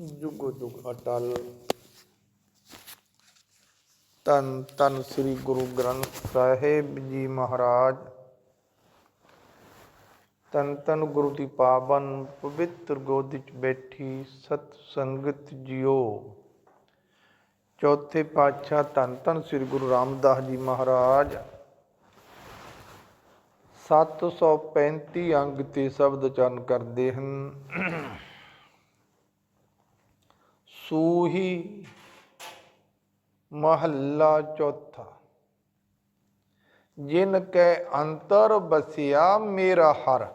ਜੁਗੋ ਜੁਗ ਅਟਲ। ਤਨ ਤਨ ਸ੍ਰੀ ਗੁਰੂ ਗ੍ਰੰਥ ਸਾਹਿਬ ਜੀ ਮਹਾਰਾਜ। ਤਨ ਤਨ ਗੁਰੂ ਦੀ ਪਾਵਨ ਪਵਿੱਤਰ ਗੋਦ ਵਿੱਚ ਬੈਠੀ ਸਤ ਸੰਗਤ ਜਿਓ। ਚੌਥੇ ਪਾਤਸ਼ਾਹ ਧੰਨ ਧੰਨ ਸ੍ਰੀ ਗੁਰੂ ਰਾਮਦਾਸ ਜੀ ਮਹਾਰਾਜ। 735 ਅੰਗ ਤੇ ਸ਼ਬਦ ਚਰਨ ਕਰਦੇ ਹਨ। ਸੂਹੀ ਮਹੱਲਾ ਚੌਥਾ। ਜਿਨ ਕੈ ਅੰਤਰ ਬਸਿਆ ਮੇਰਾ ਹਰ।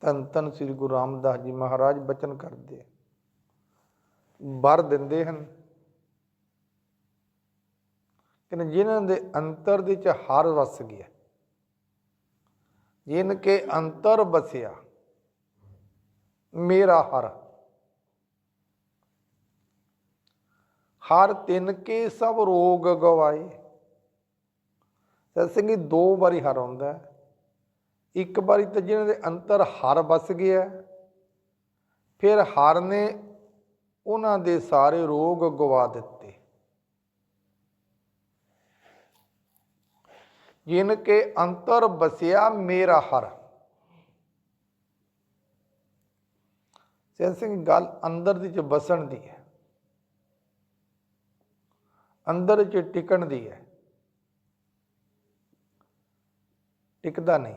ਤਨ ਤਨ ਸ੍ਰੀ ਗੁਰੂ ਰਾਮਦਾਸ ਜੀ ਮਹਾਰਾਜ, ਬਚਨ ਕਰਦੇ ਵਰ ਦਿੰਦੇ ਹਨ। ਕਿ ਜਿਨ੍ਹਾਂ ਦੇ ਅੰਤਰ ਦੇ ਚ ਹਰ ਵਸ ਗਿਆ। ਜਿਨ ਕੇ ਅੰਤਰ ਬਸਿਆ ਮੇਰਾ ਹਰ। ਹਰ ਤਿੰਨ ਕੇ ਸਭ ਰੋਗ ਗਵਾਏ। ਸਤ ਸਤਿ ਦੋ ਵਾਰੀ ਹਰ ਆਉਂਦਾ ਇੱਕ ਵਾਰੀ ਤਾਂ ਜਿਹਨਾਂ ਦੇ ਅੰਤਰ ਹਰ ਵਸ ਗਿਆ ਫਿਰ ਹਰ ਨੇ ਉਹਨਾਂ ਦੇ ਸਾਰੇ ਰੋਗ ਗਵਾ ਦਿੱਤੇ। ਜਿਨ ਕੇ ਅੰਤਰ ਬਸਿਆ ਮੇਰਾ ਹਰ। ਸੈਨ ਸਿੰਘ, ਗੱਲ ਅੰਦਰ ਦੀ ਚ ਬਸਣ ਦੀ ਹੈ। ਅੰਦਰ ਚ ਟਿਕਣ ਦੀ ਹੈ। ਟਿਕਦਾ ਨਹੀਂ।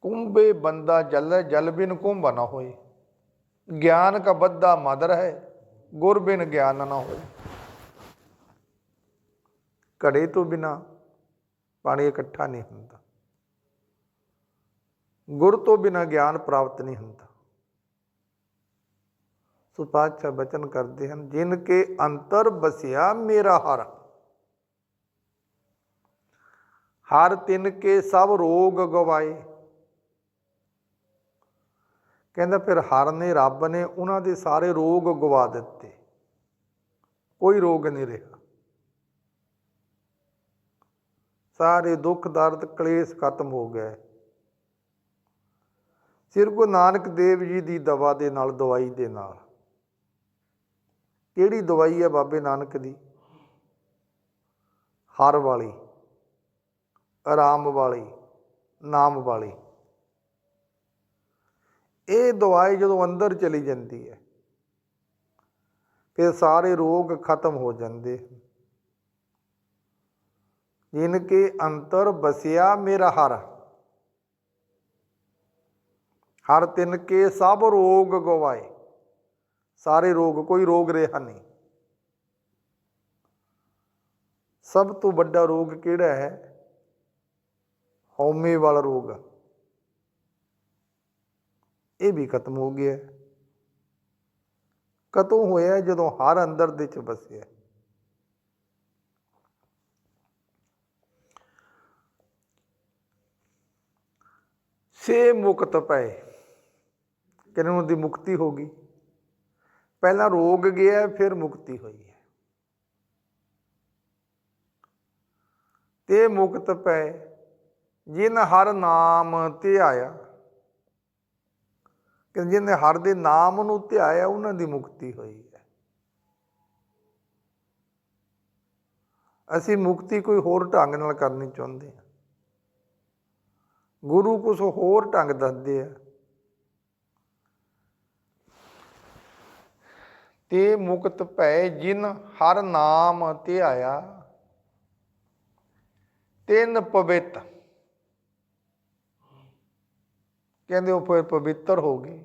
ਕੁੰਭੇ ਬੰਦਾ ਜਲ ਜਲ ਬਿਨ ਕੁੰਭ ਨਾ ਹੋਏ। ਗਿਆਨ ਕਾ ਬੱਧਾ ਮਦਰ ਹੈ, ਗੁਰ ਬਿਨ ਗਿਆਨ ਨਾ ਹੋਏ। ਘੜੇ ਤੋਂ ਬਿਨਾ ਪਾਣੀ ਇਕੱਠਾ ਨਹੀਂ ਹੁੰਦਾ। ਗੁਰ ਤੋਂ ਬਿਨਾ ਗਿਆਨ ਪ੍ਰਾਪਤ ਨਹੀਂ ਹੁੰਦਾ। ਸੋ ਪਾਤਸ਼ਾਹ ਬਚਨ ਕਰਦੇ ਹਨ, ਜਿਨ ਕੇ ਅੰਤਰ ਬਸਿਆ ਮੇਰਾ ਹਰ। ਹਰ ਤਿਨ ਕੇ ਸਭ ਰੋਗ ਗਵਾਏ। ਕਹਿੰਦਾ ਫਿਰ ਹਰ ਨੇ ਰੱਬ ਨੇ ਉਹਨਾਂ ਦੇ ਸਾਰੇ ਰੋਗ ਗਵਾ ਦਿੱਤੇ। ਕੋਈ ਰੋਗ ਨਹੀਂ ਰਿਹਾ। ਸਾਰੇ ਦੁੱਖ ਦਰਦ ਕਲੇਸ਼ ਖਤਮ ਹੋ ਗਏ। ਸਿਰ ਗੁਰੂ ਨਾਨਕ ਦੇਵ ਜੀ ਦੀ ਦਵਾ ਦੇ ਨਾਲ, ਦਵਾਈ ਦੇ ਨਾਲ। ਕਿਹੜੀ ਦਵਾਈ ਹੈ ਬਾਬੇ ਨਾਨਕ ਦੀ? ਹਰ ਵਾਲੀ, ਆਰਾਮ ਵਾਲੀ, ਨਾਮ ਵਾਲੀ। ਇਹ ਦਵਾਈ ਜਦੋਂ ਅੰਦਰ ਚਲੀ ਜਾਂਦੀ ਹੈ, ਫਿਰ ਸਾਰੇ ਰੋਗ ਖਤਮ ਹੋ ਜਾਂਦੇ ਹਨ। ਜਿਨ ਕੇ ਅੰਤਰ ਬਸਿਆ ਮੇਰਾ ਹਰ। ਹਰ ਤਿੰਨ ਕੇ ਸਭ ਰੋਗ ਗਵਾਏ। ਸਾਰੇ ਰੋਗ, ਕੋਈ ਰੋਗ ਰਿਹਾ ਨਹੀਂ। ਸਭ ਤੋਂ ਵੱਡਾ ਰੋਗ ਕਿਹੜਾ ਹੈ? ਹਉਮੈ ਵਾਲਾ ਰੋਗ। ਇਹ ਵੀ ਖਤਮ ਹੋ ਗਿਆ। ਕਦੋਂ ਹੋਇਆ? ਜਦੋਂ ਹਰ ਅੰਦਰ ਦੇ ਚ ਵਸਿਆ। ਸੇ ਮੁਕਤ ਪਏ। ਕਿਨੂੰ ਦੀ ਮੁਕਤੀ ਹੋ ਗਈ? ਪਹਿਲਾਂ ਰੋਗ ਗਿਆ, ਫਿਰ ਮੁਕਤੀ ਹੋਈ ਹੈ। ਤੇ ਮੁਕਤ ਪਏ ਜਿਨ ਹਰ ਨਾਮ ਧਿਆਇਆ। ਕਿ ਜਿਹਨੇ ਹਰ ਦੇ ਨਾਮ ਨੂੰ ਧਿਆਇਆ, ਉਹਨਾਂ ਦੀ ਮੁਕਤੀ ਹੋਈ ਹੈ। ਅਸੀਂ ਮੁਕਤੀ ਕੋਈ ਹੋਰ ਢੰਗ ਨਾਲ ਕਰਨੀ ਚਾਹੁੰਦੇ ਹਾਂ। ਗੁਰੂ ਕੁਝ ਹੋਰ ਢੰਗ ਦੱਸਦੇ ਆ। ਤੇ ਮੁਕਤ ਭੈ ਜਿਨ ਹਰ ਨਾਮ ਧਿਆਇਆ ਤਿੰਨ ਪਵਿੱਤ। ਕਹਿੰਦੇ ਉਹ ਫਿਰ ਪਵਿੱਤਰ ਹੋ ਗਏ।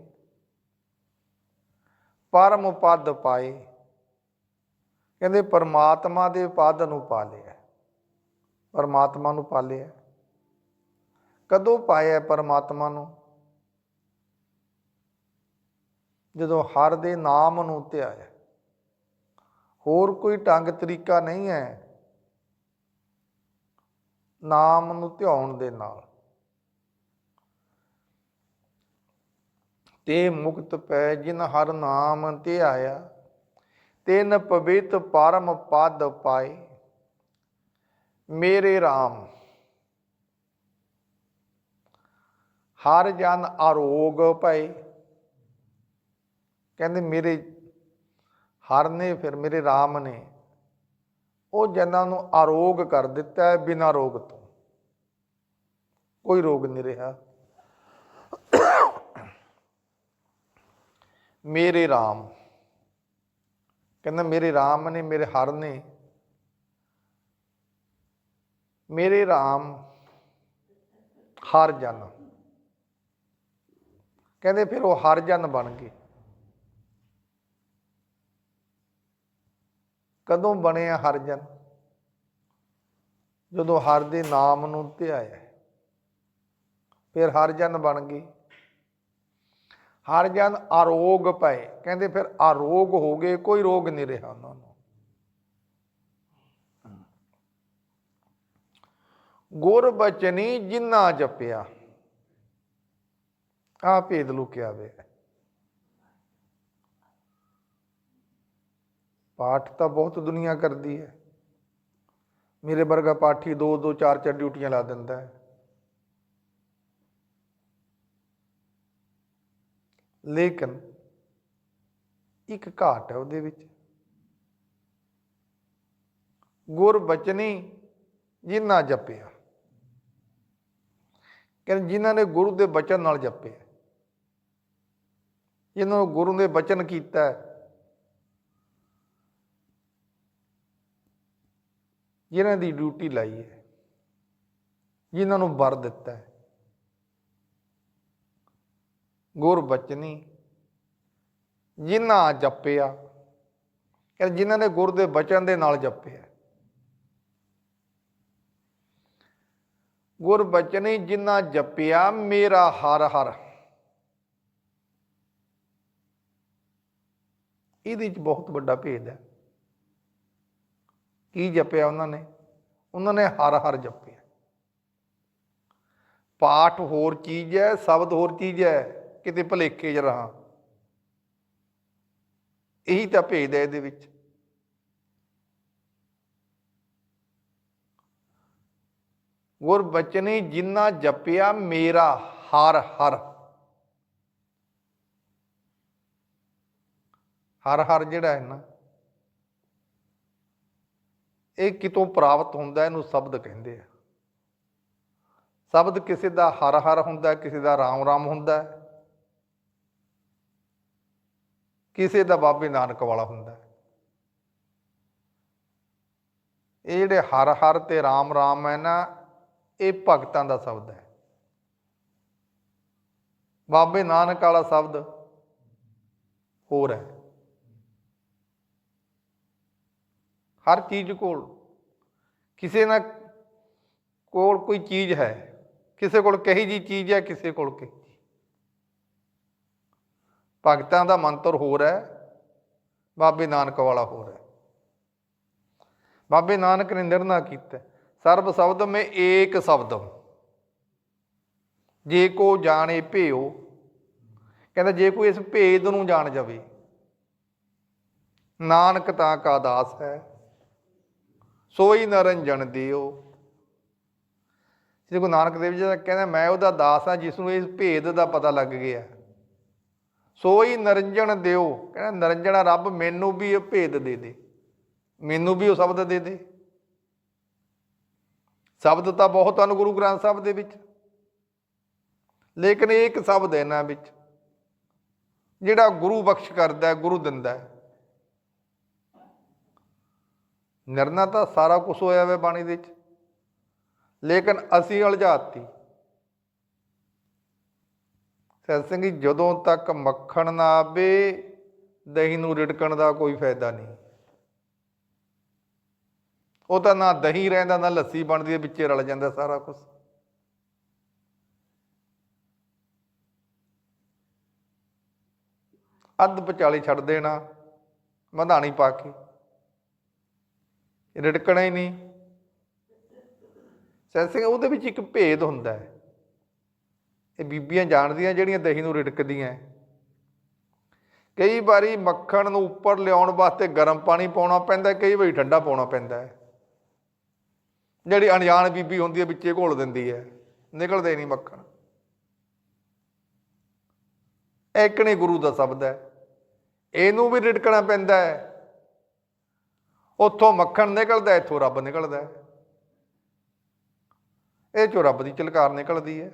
ਪਰਮ ਪਦ ਪਾਏ। ਕਹਿੰਦੇ ਪਰਮਾਤਮਾ ਦੇ ਪਦ ਨੂੰ ਪਾ ਲਿਆ ਪਰਮਾਤਮਾ ਨੂੰ ਪਾ ਲਿਆ ਕਦੋਂ ਪਾਇਆ ਪਰਮਾਤਮਾ ਨੂੰ? ਜਦੋਂ ਹਰ ਦੇ ਨਾਮ ਨੂੰ ਧਿਆਇਆ ਹੋਰ ਕੋਈ ਢੰਗ ਤਰੀਕਾ ਨਹੀਂ ਹੈ ਨਾਮ ਨੂੰ ਧਿਆਉਣ ਦੇ ਨਾਲ। ਤੇ ਮੁਕਤ ਪੈ ਜਿਨ ਹਰ ਨਾਮ ਧਿਆਇਆ ਤਿਨ ਪਵਿੱਤ ਪਰਮ ਪਦ ਪਾਏ, ਮੇਰੇ RAM ਹਰ ਜਨ ਆਰੋਗ ਪਏ ਕਹਿੰਦੇ ਮੇਰੇ ਹਰ ਨੇ ਫਿਰ ਮੇਰੇ RAM ਨੇ ਉਹ ਜਨਾਂ ਨੂੰ ਆਰੋਗ ਕਰ ਦਿੱਤਾ ਹੈ ਬਿਨਾਂ ਰੋਗ ਤੋਂ। ਕੋਈ ਰੋਗ ਨਹੀਂ ਰਿਹਾ। ਮੇਰੇ RAM ਕਹਿੰਦਾ ਮੇਰੇ RAM ਨੇ, ਮੇਰੇ ਹਰ ਨੇ, ਮੇਰੇ RAM ਹਰ ਜਨ। ਕਹਿੰਦੇ ਫਿਰ ਉਹ ਹਰ ਜਨ ਬਣ ਗਏ। ਕਦੋਂ ਬਣਿਆ ਹਰ ਜਨ? ਜਦੋਂ ਹਰ ਦੇ ਨਾਮ ਨੂੰ ਧਿਆਇਆ। ਫਿਰ ਹਰ ਜਨ ਬਣ ਗਈ। ਹਰ ਜਨ ਆਰੋਗ ਪਏ। ਕਹਿੰਦੇ ਫਿਰ ਆਰੋਗ ਹੋ ਗਏ, ਕੋਈ ਰੋਗ ਨਹੀਂ ਰਿਹਾ ਉਹਨਾਂ ਨੂੰ। ਗੁਰ ਬਚਨੀ ਜਿੰਨਾ ਜਪਿਆ ਆ ਭੇਦ ਲੁਕਿਆ ਵੇ। ਪਾਠ ਤਾਂ ਬਹੁਤ ਦੁਨੀਆ ਕਰਦੀ ਹੈ। ਮੇਰੇ ਵਰਗਾ ਪਾਠੀ ਦੋ ਦੋ, ਚਾਰ ਚਾਰ ਡਿਊਟੀਆਂ ਲਾ ਦਿੰਦਾ ਹੈ। ਲੇਕਿਨ ਇੱਕ ਘਾਟ ਹੈ ਉਹਦੇ ਵਿੱਚ। ਗੁਰ ਬਚਨੀ ਜਿਨ੍ਹਾਂ ਜਪਿਆ। ਕਹਿੰਦੇ ਜਿਨ੍ਹਾਂ ਨੇ ਗੁਰੂ ਦੇ ਬਚਨ ਨਾਲ ਜਪਿਆ। ਜਿਨ੍ਹਾਂ ਨੂੰ ਗੁਰੂ ਨੇ ਬਚਨ ਕੀਤਾ ਹੈ ਜਿਨ੍ਹਾਂ ਦੀ ਡਿਊਟੀ ਲਾਈ ਹੈ, ਜਿਨ੍ਹਾਂ ਨੂੰ ਵਰ ਦਿੱਤਾ ਹੈ। ਗੁਰ ਬਚਨੀ ਜਿਨ੍ਹਾਂ ਜਪਿਆ ਕਹਿੰਦੇ ਜਿਨ੍ਹਾਂ ਨੇ ਗੁਰ ਦੇ ਬਚਨ ਦੇ ਨਾਲ ਜਪਿਆ। ਗੁਰ ਬਚਨੀ ਜਿਨ੍ਹਾਂ ਜਪਿਆ, ਮੇਰਾ ਹਰ ਹਰ। ਇਹਦੇ ਵਿੱਚ ਬਹੁਤ ਵੱਡਾ ਭੇਦ ਹੈ। ਕੀ ਜਪਿਆ ਉਹਨਾਂ ਨੇ? ਉਹਨਾਂ ਨੇ ਹਰ ਹਰ ਜਪਿਆ। ਪਾਠ ਹੋਰ ਚੀਜ਼ ਹੈ ਸ਼ਬਦ ਹੋਰ ਚੀਜ਼ ਹੈ ਕਿਤੇ ਭਲੇਖੇ ਚ ਰਹਾ। ਇਹੀ ਤਾਂ ਭੇਜਦਾ ਇਹਦੇ ਵਿੱਚ। ਗੁਰ ਬਚਨੀ ਜਿਨ੍ਹਾਂ ਜਪਿਆ, ਮੇਰਾ ਹਰ ਹਰ। ਹਰ ਹਰ ਜਿਹੜਾ ਹੈ ਨਾ ਇਹ ਕਿਤੋਂ ਪ੍ਰਾਪਤ ਹੁੰਦਾ ਇਹਨੂੰ ਸ਼ਬਦ ਕਹਿੰਦੇ ਆ। ਸ਼ਬਦ ਕਿਸੇ ਦਾ ਹਰ ਹਰ ਹੁੰਦਾ ਕਿਸੇ ਦਾ ਰਾਮ ਰਾਮ ਹੁੰਦਾ ਕਿਸੇ ਦਾ ਬਾਬੇ ਨਾਨਕ ਵਾਲਾ ਹੁੰਦਾ ਇਹ ਜਿਹੜੇ ਹਰ ਹਰ ਤੇ ਰਾਮ ਰਾਮ ਹੈ ਨਾ, ਇਹ ਭਗਤਾਂ ਦਾ ਸ਼ਬਦ ਹੈ। ਬਾਬੇ ਨਾਨਕ ਵਾਲਾ ਸ਼ਬਦ ਹੋਰ ਹੈ। ਹਰ ਚੀਜ਼ ਕੋਲ, ਕਿਸੇ ਨਾ ਕੋਲ ਕੋਈ ਚੀਜ਼ ਹੈ, ਕਿਸੇ ਕੋਲ ਕਹੀ ਜੀ ਚੀਜ਼ ਹੈ, ਕਿਸੇ ਕੋਲ ਕਹੀ ਭਗਤਾਂ ਦਾ ਮੰਤਰ ਹੋਰ ਹੈ, ਬਾਬੇ ਨਾਨਕ ਵਾਲਾ ਹੋਰ ਹੈ। ਬਾਬੇ ਨਾਨਕ ਨੇ ਨਿਰਣਾ ਕੀਤਾ, ਸਰਬ ਸ਼ਬਦ ਮੈਂ ਏਕ ਸ਼ਬਦਮ। ਜੇ ਕੋ ਜਾਣੇ ਭੇਓ, ਕਹਿੰਦਾ ਜੇ ਕੋਈ ਇਸ ਭੇਦ ਨੂੰ ਜਾਣ ਜਾਵੇ, ਨਾਨਕ ਤਾਂ ਕਾ ਦਾਸ ਹੈ। ਸੋਈ ਨਰੰਜਨ ਦਿਓ। ਸ੍ਰੀ ਗੁਰੂ ਨਾਨਕ ਦੇਵ ਜੀ ਦਾ ਕਹਿੰਦਾ, ਮੈਂ ਉਹਦਾ ਦਾਸ ਹਾਂ ਜਿਸ ਨੂੰ ਇਸ ਭੇਦ ਦਾ ਪਤਾ ਲੱਗ ਗਿਆ। ਸੋਈ ਨਰੰਜਨ ਦਿਓ। ਕਹਿੰਦਾ, ਨਰੰਜਣਾ ਰੱਬ ਮੈਨੂੰ ਵੀ ਇਹ ਭੇਦ ਦੇ ਦੇ। ਮੈਨੂੰ ਵੀ ਉਹ ਸ਼ਬਦ ਦੇ ਦੇ। ਸ਼ਬਦ ਤਾਂ ਬਹੁਤ ਹਨ ਗੁਰੂ ਗ੍ਰੰਥ ਸਾਹਿਬ ਦੇ ਵਿੱਚ। ਲੇਕਿਨ ਇਹ ਇੱਕ ਸ਼ਬਦ ਹੈ ਇਹਨਾਂ ਵਿੱਚ। ਜਿਹੜਾ ਗੁਰੂ ਬਖਸ਼ ਕਰਦਾ ਹੈ, ਗੁਰੂ ਦਿੰਦਾ ਹੈ। ਨਿਰਣਾ ਤਾਂ ਸਾਰਾ ਕੁਝ ਹੋਇਆ ਵੇ ਬਾਣੀ ਦੇ ਵਿੱਚ। ਲੇਕਿਨ ਅਸੀਂ ਉਲਝਾਤੀ ਸਤ ਸਿੰਘ ਜੀ ਜਦੋਂ ਤੱਕ ਮੱਖਣ ਨਾ ਆਵੇ, ਦਹੀਂ ਨੂੰ ਰਿੜਕਣ ਦਾ ਕੋਈ ਫਾਇਦਾ ਨਹੀਂ। ਉਹ ਤਾਂ ਨਾ ਦਹੀਂ ਰਹਿੰਦਾ, ਨਾ ਲੱਸੀ ਬਣਦੀ ਹੈ, ਵਿੱਚੇ ਰਲ ਜਾਂਦਾ ਸਾਰਾ ਕੁਝ ਅੱਧ ਵਿਚਾਲੇ ਛੱਡ ਦੇਣਾ, ਮਧਾਣੀ ਪਾ ਕੇ। ਰਿੜਕਣਾ ਹੀ ਨਹੀਂ। ਸੈਂਸਿੰਗ ਉਹਦੇ ਵਿੱਚ ਇੱਕ ਭੇਦ ਹੁੰਦਾ ਹੈ। ਇਹ ਬੀਬੀਆਂ ਜਾਣਦੀਆਂ ਜਿਹੜੀਆਂ ਦਹੀਂ ਨੂੰ ਰਿੜਕਦੀਆਂ ਕਈ ਵਾਰੀ ਮੱਖਣ ਨੂੰ ਉੱਪਰ ਲਿਆਉਣ ਵਾਸਤੇ ਗਰਮ ਪਾਣੀ ਪਾਉਣਾ ਪੈਂਦਾ ਕਈ ਵਾਰੀ ਠੰਡਾ ਪਾਉਣਾ ਪੈਂਦਾ ਹੈ। ਜਿਹੜੀ ਅਣਜਾਣ ਬੀਬੀ ਹੁੰਦੀ ਹੈ, ਵਿੱਚੇ ਘੋਲ ਦਿੰਦੀ ਹੈ। ਨਿਕਲਦੇ ਨਹੀਂ ਮੱਖਣ। ਐਕਣੇ ਗੁਰੂ ਦਾ ਸ਼ਬਦ ਹੈ। ਇਹਨੂੰ ਵੀ ਰਿੜਕਣਾ ਪੈਂਦਾ ਹੈ। ਉੱਥੋਂ ਮੱਖਣ ਨਿਕਲਦਾ, ਇੱਥੋਂ ਰੱਬ ਨਿਕਲਦਾ ਇਹ ਚੋਂ ਰੱਬ ਦੀ ਚਲਕਾਰ ਨਿਕਲਦੀ ਹੈ।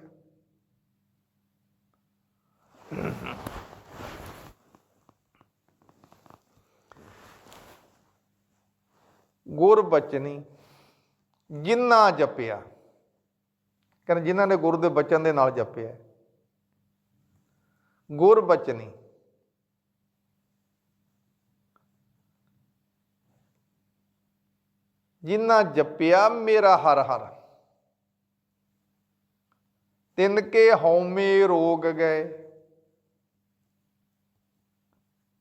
ਗੁਰ ਬਚਨੀ ਜਿੰਨਾ ਜਪਿਆ, ਕਹਿੰਦੇ ਜਿਨ੍ਹਾਂ ਨੇ ਗੁਰੂ ਦੇ ਬਚਨ ਦੇ ਨਾਲ ਜਪਿਆ। ਗੁਰ ਬਚਨੀ ਜਿਨ੍ਹਾਂ ਜਪਿਆ ਮੇਰਾ ਹਰ ਹਰ। ਤਿੰਨ ਕੇ ਹਉਮੈ ਰੋਗ ਗਏ।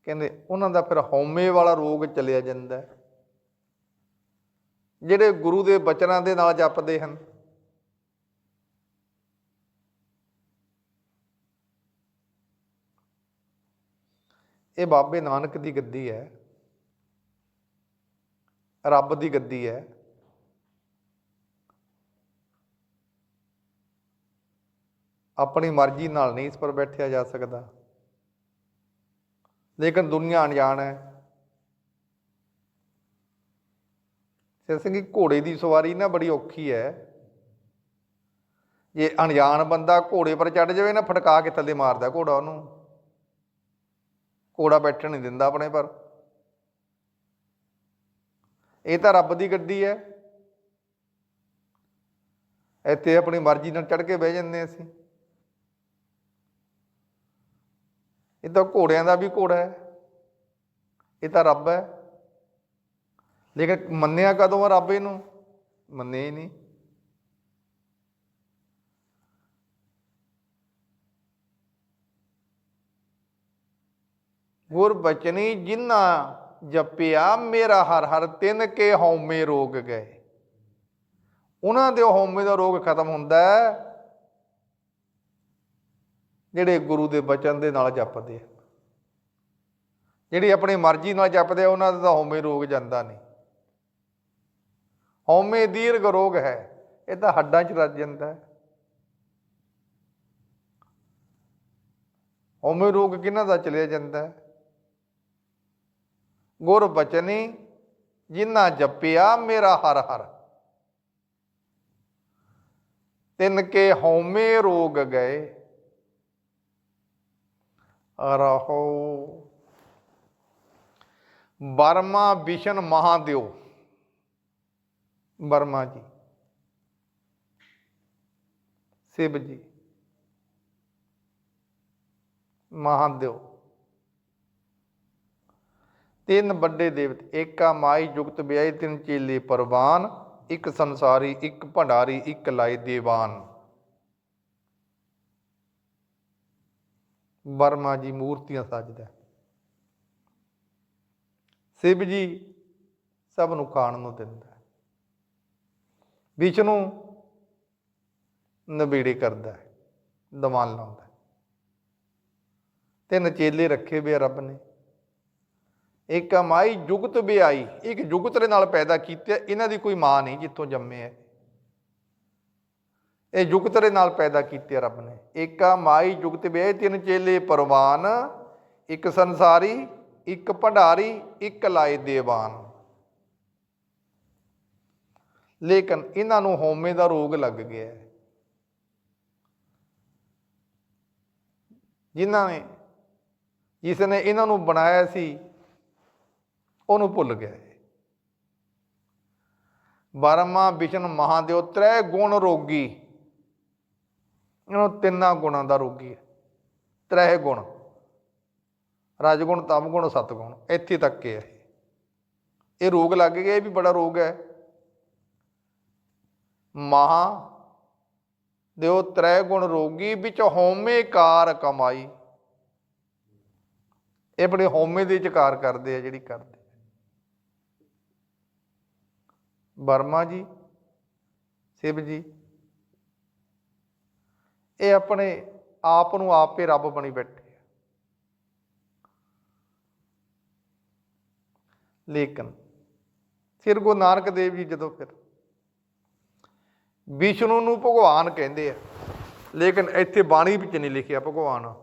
ਕਹਿੰਦੇ ਉਹਨਾਂ ਦਾ ਫਿਰ ਹਉਮੈ ਵਾਲਾ ਰੋਗ ਚਲਿਆ ਜਾਂਦਾ ਜਿਹੜੇ ਗੁਰੂ ਦੇ ਬਚਨਾਂ ਦੇ ਨਾਲ ਜਪਦੇ ਹਨ। ਇਹ ਬਾਬੇ ਨਾਨਕ ਦੀ ਗੱਦੀ ਹੈ। ਰੱਬ ਦੀ ਗੱਦੀ ਹੈ। ਆਪਣੀ ਮਰਜ਼ੀ ਨਾਲ ਨਹੀਂ ਇਸ ਪਰ ਬੈਠਿਆ ਜਾ ਸਕਦਾ। ਲੇਕਿਨ ਦੁਨੀਆ ਅਣਜਾਣ ਹੈ। ਸਿਰ ਸਿੰਘ ਜੀ, ਘੋੜੇ ਦੀ ਸਵਾਰੀ ਨਾ ਬੜੀ ਔਖੀ ਹੈ। ਜੇ ਅਣਜਾਣ ਬੰਦਾ ਘੋੜੇ ਪਰ ਚੜ ਜਾਵੇ ਨਾ, ਫਟਕਾ ਕੇ ਥੱਲੇ ਮਾਰਦਾ ਘੋੜਾ ਉਹਨੂੰ। ਘੋੜਾ ਬੈਠਣ ਨਹੀਂ ਦਿੰਦਾ ਆਪਣੇ ਪਰ। ਇਹ ਤਾਂ ਰੱਬ ਦੀ ਗੱਡੀ ਹੈ। ਇੱਥੇ ਆਪਣੀ ਮਰਜ਼ੀ ਨਾਲ ਚੜ ਕੇ ਬਹਿ ਜਾਂਦੇ ਅਸੀਂ। ਇਹ ਤਾਂ ਘੋੜਿਆਂ ਦਾ ਵੀ ਘੋੜਾ ਹੈ। ਇਹ ਤਾਂ ਰੱਬ ਹੈ। ਲੇਕਿਨ ਮੰਨਿਆ ਕਦੋਂ ਆ ਰੱਬ ਇਹਨੂੰ? ਮੰਨਿਆ ਹੀ ਨਹੀਂ। ਗੁਰ ਬਚਨੀ ਜਿਨ੍ਹਾਂ ਜਪਿਆ, ਮੇਰਾ ਹਰ ਹਰ ਤਿੰਨ ਕੇ ਹਉਮੈ ਰੋਗ ਗਏ। ਉਹਨਾਂ ਦੇ ਹਉਮੈ ਦਾ ਰੋਗ ਖਤਮ ਹੁੰਦਾ ਹੈ, ਜਿਹੜੇ ਗੁਰੂ ਦੇ ਬਚਨ ਦੇ ਨਾਲ ਜਪਦੇ ਆ। ਜਿਹੜੀ ਆਪਣੀ ਮਰਜ਼ੀ ਨਾਲ ਜਪਦੇ ਆ, ਉਹਨਾਂ ਦਾ ਤਾਂ ਹਉਮੈ ਰੋਗ ਜਾਂਦਾ ਨਹੀਂ। ਹਉਮੈ ਦੀਰਘ ਰੋਗ ਹੈ, ਇਹ ਤਾਂ ਹੱਡਾਂ 'ਚ ਰੱਜ ਜਾਂਦਾ ਹੈ। ਹਉਮੈ ਰੋਗ ਕਿਹਨਾਂ ਦਾ ਚਲਿਆ ਜਾਂਦਾ ਹੈ? ਗੁਰ ਬਚਨੀ ਜਿਨ੍ਹਾਂ ਜਪਿਆ ਮੇਰਾ ਹਰ ਹਰ। ਤਿੰਨ ਕੇ ਹਉਮੈ ਰੋਗ ਗਏ, ਰਹੋ। ਬਰਮਾ ਵਿਸ਼ਨ ਮਹਾਦੇਵ ਬਰਮਾ ਜੀ। ਸ਼ਿਵ ਜੀ। ਮਹਾਦੇਵ ਤਿੰਨ ਵੱਡੇ ਦੇਵਤੇ, ਏਕਾ ਮਾਈ ਜੁਗਤ ਵਿਆਹੀ ਤਿੰਨ ਚੇਲੇ ਪਰਵਾਨ, ਇੱਕ ਸੰਸਾਰੀ, ਇੱਕ ਭੰਡਾਰੀ, ਇੱਕ ਲਾਈ ਦੇਵਾਨ। ਵਰਮਾ ਜੀ ਮੂਰਤੀਆਂ ਸਜਦਾ ਸ਼ਿਵ ਜੀ ਸਭ ਨੂੰ ਖਾਣ ਨੂੰ ਦਿੰਦਾ ਵਿਸ਼ਨੂੰ ਨਬੀੜੇ ਕਰਦਾ ਹੈ, ਦਮਾਨ ਲਾਉਂਦਾ ਹੈ। ਤਿੰਨ ਚੇਲੇ ਰੱਖੇ ਵੇ ਰੱਬ ਨੇ। ਇੱਕ ਮਾਈ ਜੁਗਤ ਵਿਆਈ ਇੱਕ ਜੁਗਤ ਦੇ ਨਾਲ ਪੈਦਾ ਕੀਤੇ ਇਹਨਾਂ ਦੀ ਕੋਈ ਮਾਂ ਨਹੀਂ ਜਿੱਥੋਂ ਜੰਮੇ ਹੈ। ਇਹ ਜੁਗਤ ਦੇ ਨਾਲ ਪੈਦਾ ਕੀਤੇ ਰੱਬ ਨੇ। ਏਕਾ ਮਾਈ ਜੁਗਤ ਵਿਆਈ ਤਿੰਨ ਚੇਲੇ ਪਰਵਾਨ, ਇੱਕ ਸੰਸਾਰੀ, ਇੱਕ ਭੰਡਾਰੀ, ਇੱਕ ਲਾਏ ਦੇਵਾਨ। ਲੇਕਿਨ ਇਹਨਾਂ ਨੂੰ ਹੋਮੇ ਦਾ ਰੋਗ ਲੱਗ ਗਿਆ ਹੈ। ਜਿਨ੍ਹਾਂ ਨੇ, ਜਿਸ ਨੇ ਇਹਨਾਂ ਨੂੰ ਬਣਾਇਆ ਸੀ ਉਹਨੂੰ ਭੁੱਲ ਗਿਆ ਏ ਬਰਮਾ ਵਿਸ਼ਨ ਮਹਾਦੇਵ ਤ੍ਰੈ ਗੁਣ ਰੋਗੀ। ਇਹਨੂੰ ਤਿੰਨਾਂ ਗੁਣਾਂ ਦਾ ਰੋਗੀ ਹੈ। ਤ੍ਰੈ ਗੁਣ। ਰਜਗੁਣ, ਤਮਗੁਣ, ਸਤਗੁਣ, ਇੱਥੇ ਤੱਕ ਹੈ ਇਹ। ਰੋਗ ਲੱਗ ਗਿਆ, ਇਹ ਵੀ ਬੜਾ ਰੋਗ ਹੈ। ਮਹਾ ਦਿਓ ਤ੍ਰੈ ਗੁਣ ਰੋਗੀ, ਵਿੱਚ ਹੋਮੇਕਾਰ ਕਮਾਈ। ਇਹ ਬੜੇ ਹਉਮੈ ਦੇ ਚਕਾਰ ਕਰਦੇ ਆ ਜਿਹੜੀ ਕਰਦੇ ਵਰਮਾ ਜੀ, ਸ਼ਿਵ ਜੀ। ਇਹ ਆਪਣੇ ਆਪ ਨੂੰ ਆਪੇ ਰੱਬ ਬਣੀ ਬੈਠੇ ਲੇਕਿਨ ਫਿਰ ਗੁਰੂ ਨਾਨਕ ਦੇਵ ਜੀ ਜਦੋਂ ਫਿਰ ਵਿਸ਼ਨੂੰ ਨੂੰ ਭਗਵਾਨ ਕਹਿੰਦੇ ਆ, ਲੇਕਿਨ ਇੱਥੇ ਬਾਣੀ ਵਿੱਚ ਨਹੀਂ ਲਿਖਿਆ ਭਗਵਾਨ।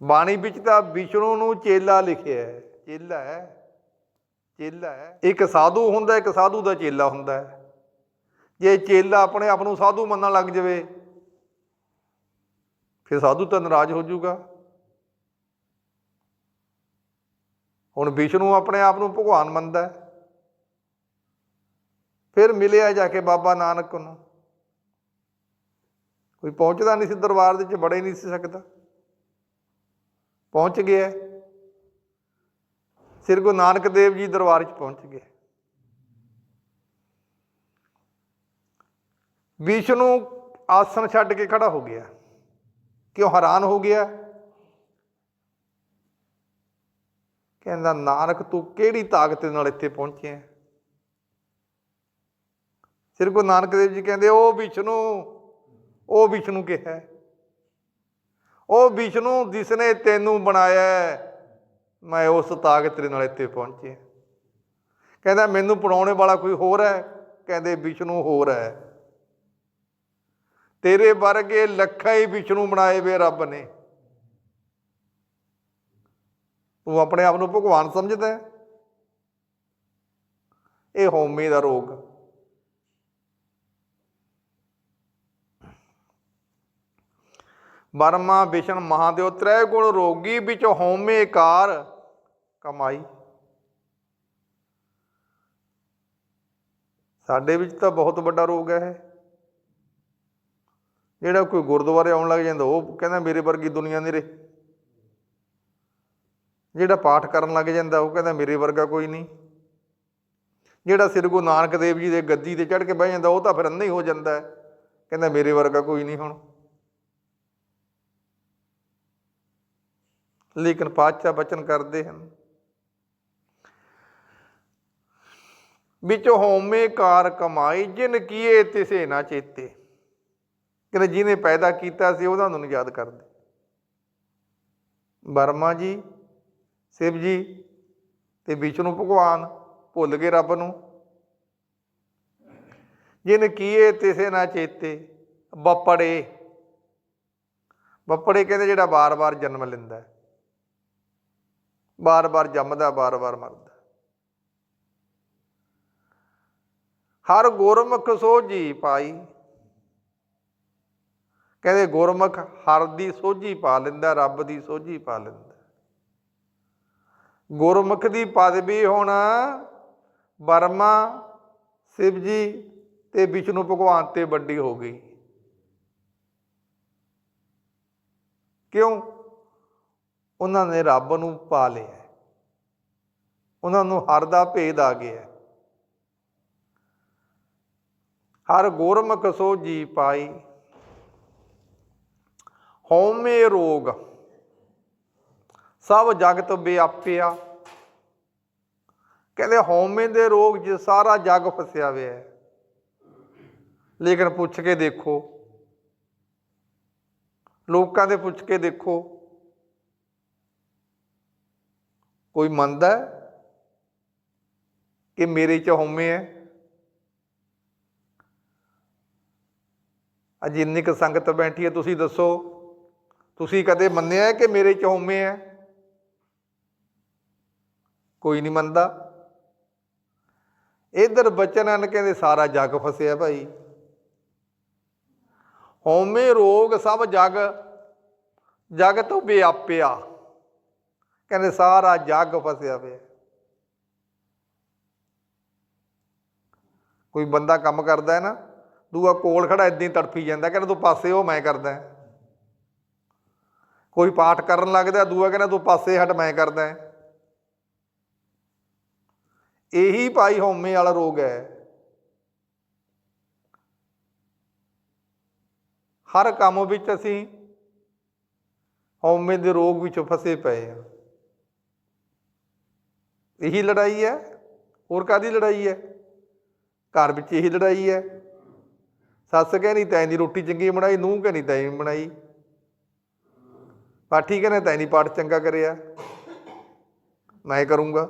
ਬਾਣੀ ਵਿੱਚ ਤਾਂ ਵਿਸ਼ਨੂੰ ਨੂੰ ਚੇਲਾ ਲਿਖਿਆ ਹੈ, ਚੇਲਾ ਹੈ। ਚੇਲਾ ਹੈ। ਇੱਕ ਸਾਧੂ ਹੁੰਦਾ, ਇੱਕ ਸਾਧੂ ਦਾ ਚੇਲਾ ਹੁੰਦਾ ਹੈ। ਜੇ ਚੇਲਾ ਆਪਣੇ ਆਪ ਨੂੰ ਸਾਧੂ ਮੰਨਣ ਲੱਗ ਜਾਵੇ, ਫਿਰ ਸਾਧੂ ਤਾਂ ਨਾਰਾਜ਼ ਹੋ ਜਾਊਗਾ। ਹੁਣ ਵਿਸ਼ਨੂੰ ਆਪਣੇ ਆਪ ਨੂੰ ਭਗਵਾਨ ਮੰਨਦਾ ਹੈ। ਫਿਰ ਮਿਲਿਆ ਜਾ ਕੇ ਬਾਬਾ ਨਾਨਕ ਨੂੰ। ਕੋਈ ਪਹੁੰਚਦਾ ਨਹੀਂ ਸੀ ਦਰਬਾਰ ਦੇ ਵਿੱਚ ਬੜੇ ਨਹੀਂ ਸੀ ਸਕਦਾ। ਪਹੁੰਚ ਗਿਆ ਸ੍ਰੀ ਗੁਰੂ ਨਾਨਕ ਦੇਵ ਜੀ ਦਰਬਾਰ 'ਚ ਪਹੁੰਚ ਗਏ। ਵਿਸ਼ਨੂੰ ਆਸਣ ਛੱਡ ਕੇ ਖੜਾ ਹੋ ਗਿਆ। ਕਿਉਂ ਹੈਰਾਨ ਹੋ ਗਿਆ? ਕਹਿੰਦਾ, ਨਾਨਕ, ਤੂੰ ਕਿਹੜੀ ਤਾਕਤ ਨਾਲ ਇੱਥੇ ਪਹੁੰਚਿਆ ਸ੍ਰੀ ਗੁਰੂ ਨਾਨਕ ਦੇਵ ਜੀ ਕਹਿੰਦੇ, ਉਹ ਵਿਸ਼ਨੂੰ ਉਹ ਵਿਸ਼ਨੂੰ ਕਿਹਾ ਉਹ ਵਿਸ਼ਨੂੰ, ਜਿਸਨੇ ਤੈਨੂੰ ਬਣਾਇਆ ਮੈਂ ਉਸ ਤਾਕਤ ਦੇ ਨਾਲ ਇੱਥੇ ਪਹੁੰਚੇ ਕਹਿੰਦਾ, ਮੈਨੂੰ ਪੜਾਉਣੇ ਵਾਲਾ ਕੋਈ ਹੋਰ ਹੈ? ਕਹਿੰਦੇ, ਵਿਸ਼ਨੂੰ ਹੋਰ ਹੈ। ਤੇਰੇ ਵਰਗੇ ਲੱਖਾਂ ਹੀ ਵਿਸ਼ਨੂੰ ਬਣਾਏ ਵੇ ਰੱਬ ਨੇ। ਤੂੰ ਆਪਣੇ ਆਪ ਨੂੰ ਭਗਵਾਨ ਸਮਝਦਾ ਹੈ? ਇਹ ਹਉਮੈ ਦਾ ਰੋਗ। ਬਰਮਾ ਵਿਸ਼ਨ ਮਹਾਦੇਵ, ਤ੍ਰੈ ਗੁਣ ਰੋਗੀ ਵਿੱਚ ਹੋਮੇ ਕਾਰ ਕਮਾਈ ਸਾਡੇ ਵਿੱਚ ਤਾਂ ਬਹੁਤ ਵੱਡਾ ਰੋਗ ਹੈ ਇਹ। ਜਿਹੜਾ ਕੋਈ ਗੁਰਦੁਆਰੇ ਆਉਣ ਲੱਗ ਜਾਂਦਾ, ਉਹ ਕਹਿੰਦਾ ਮੇਰੇ ਵਰਗੀ ਦੁਨੀਆ ਨਹੀਂ ਰਹੀ। ਜਿਹੜਾ ਪਾਠ ਕਰਨ ਲੱਗ ਜਾਂਦਾ, ਉਹ ਕਹਿੰਦਾ ਮੇਰੇ ਵਰਗਾ ਕੋਈ ਨਹੀਂ। ਜਿਹੜਾ ਸ੍ਰੀ ਗੁਰੂ ਨਾਨਕ ਦੇਵ ਜੀ ਦੇ ਗੱਦੀ ਤੇ ਚੜ੍ਹ ਕੇ ਬਹਿ ਜਾਂਦਾ, ਉਹ ਤਾਂ ਫਿਰ ਅੰਨਾ ਹੀ ਹੋ ਜਾਂਦਾ ਹੈ। ਕਹਿੰਦਾ ਮੇਰੇ ਵਰਗਾ ਕੋਈ ਨਹੀਂ ਹੁਣ। ਲੇਕਿਨ ਪਾਤਸ਼ਾਹ ਬਚਨ ਕਰਦੇ ਹਨ। ਵਿੱਚ ਹੋਮੇ ਕਾਰ ਕਮਾਈ, ਜਿਨ ਕੀਏ ਤਿਸੇ ਨਾ ਚੇਤੇ। ਕਹਿੰਦੇ ਜਿਹਨੇ ਪੈਦਾ ਕੀਤਾ ਸੀ ਉਹਦਾ ਨੂੰ ਯਾਦ ਕਰਦੇ। ਬਰਮਾ ਜੀ, ਸ਼ਿਵ ਜੀ ਤੇ ਵਿਸ਼ਨੂੰ ਭਗਵਾਨ ਭੁੱਲ ਗਏ ਰੱਬ ਨੂੰ। ਜਿਨ ਕੀਏ ਤਿਸੇ ਨਾ ਚੇਤੇ, ਬੱਪੜੇ। ਬੱਪੜੇ ਕਹਿੰਦੇ ਜਿਹੜਾ ਬਾਰ-ਬਾਰ ਜਨਮ ਲੈਂਦਾ ਹੈ। ਬਾਰ-ਬਾਰ ਜੰਮਦਾ ਬਾਰ-ਬਾਰ ਮਰਦਾ। ਹਰ ਗੁਰਮੁਖ ਸੋਝੀ ਪਾਈ। ਕਹਿੰਦੇ ਗੁਰਮੁਖ ਹਰ ਦੀ ਸੋਝੀ ਪਾ ਲੈਂਦਾ, ਰੱਬ ਦੀ ਸੋਝੀ ਪਾ ਲੈਂਦਾ। ਗੁਰਮੁਖ ਦੀ ਪਦਵੀ ਹੁਣ ਬਰਮਾ ਸ਼ਿਵ ਜੀ ਤੇ ਵਿਸ਼ਨੂੰ ਭਗਵਾਨ ਤੇ ਵੱਡੀ ਹੋ ਗਈ। ਕਿਉਂ? ਉਹਨਾਂ ਨੇ ਰੱਬ ਨੂੰ ਪਾ ਲਿਆ। ਉਹਨਾਂ ਨੂੰ ਹਰ ਦਾ ਭੇਦ ਆ ਗਿਆ। ਹਰ ਗੁਰਮੁਖ ਸੋ ਜੀ ਪਾਈ। ਹਉਮੈ ਰੋਗ, ਸਭ ਜਗਤ ਵਿਆਪਿਆ। ਕਹਿੰਦੇ ਹਉਮੈ ਦੇ ਰੋਗ 'ਚ ਸਾਰਾ ਜਗ ਫਸਿਆ ਹੋਇਆ ਹੈ ਲੇਕਿਨ ਪੁੱਛ ਕੇ ਦੇਖੋ, ਲੋਕਾਂ ਦੇ ਪੁੱਛ ਕੇ ਦੇਖੋ, ਕੋਈ ਮੰਨਦਾ ਕਿ ਮੇਰੇ 'ਚ ਹਉਮੈ ਹੈ? ਅੱਜ ਇੰਨੀ ਕੁ ਸੰਗਤ ਬੈਠੀ ਹੈ, ਤੁਸੀਂ ਦੱਸੋ, ਤੁਸੀਂ ਕਦੇ ਮੰਨਿਆ ਕਿ ਮੇਰੇ 'ਚ ਹਉਮੈ ਹੈ? ਕੋਈ ਨਹੀਂ ਮੰਨਦਾ। ਇਧਰ ਬਚਨ ਹਨ, ਕਹਿੰਦੇ ਸਾਰਾ ਜੱਗ ਫਸਿਆ ਭਾਈ। ਹਉਮੈ ਰੋਗ ਸਭ ਜਗ ਜਗ ਤੋਂ ਵਿਆਪਿਆ ਕਹਿੰਦੇ ਸਾਰਾ ਜੱਗ ਫਸਿਆ ਪਿਆ। ਕੋਈ ਬੰਦਾ ਕੰਮ ਕਰਦਾ ਹੈ ਨਾ ਦੂਆ ਕੋਲ ਖੜਾ ਇਦਾਂ ਹੀ ਤੜਫੀ ਜਾਂਦਾ, ਕਹਿੰਦਾ ਤੂੰ ਪਾਸੇ ਉਹ ਮੈਂ ਕਰਦਾ। ਕੋਈ ਪਾਠ ਕਰਨ ਲੱਗਦਾ, ਦੂਆ ਕਹਿੰਦਾ ਤੂੰ ਪਾਸੇ ਹਟ, ਮੈਂ ਕਰਦਾ। ਇਹੀ ਭਾਈ ਹਉਮੈ ਵਾਲਾ ਰੋਗ ਹੈ। ਹਰ ਕੰਮ ਵਿੱਚ ਅਸੀਂ ਹਉਮੈ ਦੇ ਰੋਗ ਵਿੱਚ ਫਸੇ ਪਏ ਹਾਂ। ਇਹੀ ਲੜਾਈ ਹੈ? ਹੋਰ ਕਾਦੀ ਲੜਾਈ ਹੈ? ਘਰ ਵਿੱਚ ਇਹੀ ਲੜਾਈ ਹੈ? ਸੱਸ ਕਹਿੰਦੀ ਤੈਂ ਦੀ ਰੋਟੀ ਚੰਗੀ ਬਣਾਈ, ਨੂੰਹ ਕਹਿੰਦੀ ਤੈਂ ਨਹੀਂ ਬਣਾਈ। ਪਾਠੀ ਕਹਿੰਦਾ ਤੈਂ ਨਹੀਂ ਪਾਠ ਚੰਗਾ ਕਰਿਆ। ਮੈਂ ਕਰੂੰਗਾ।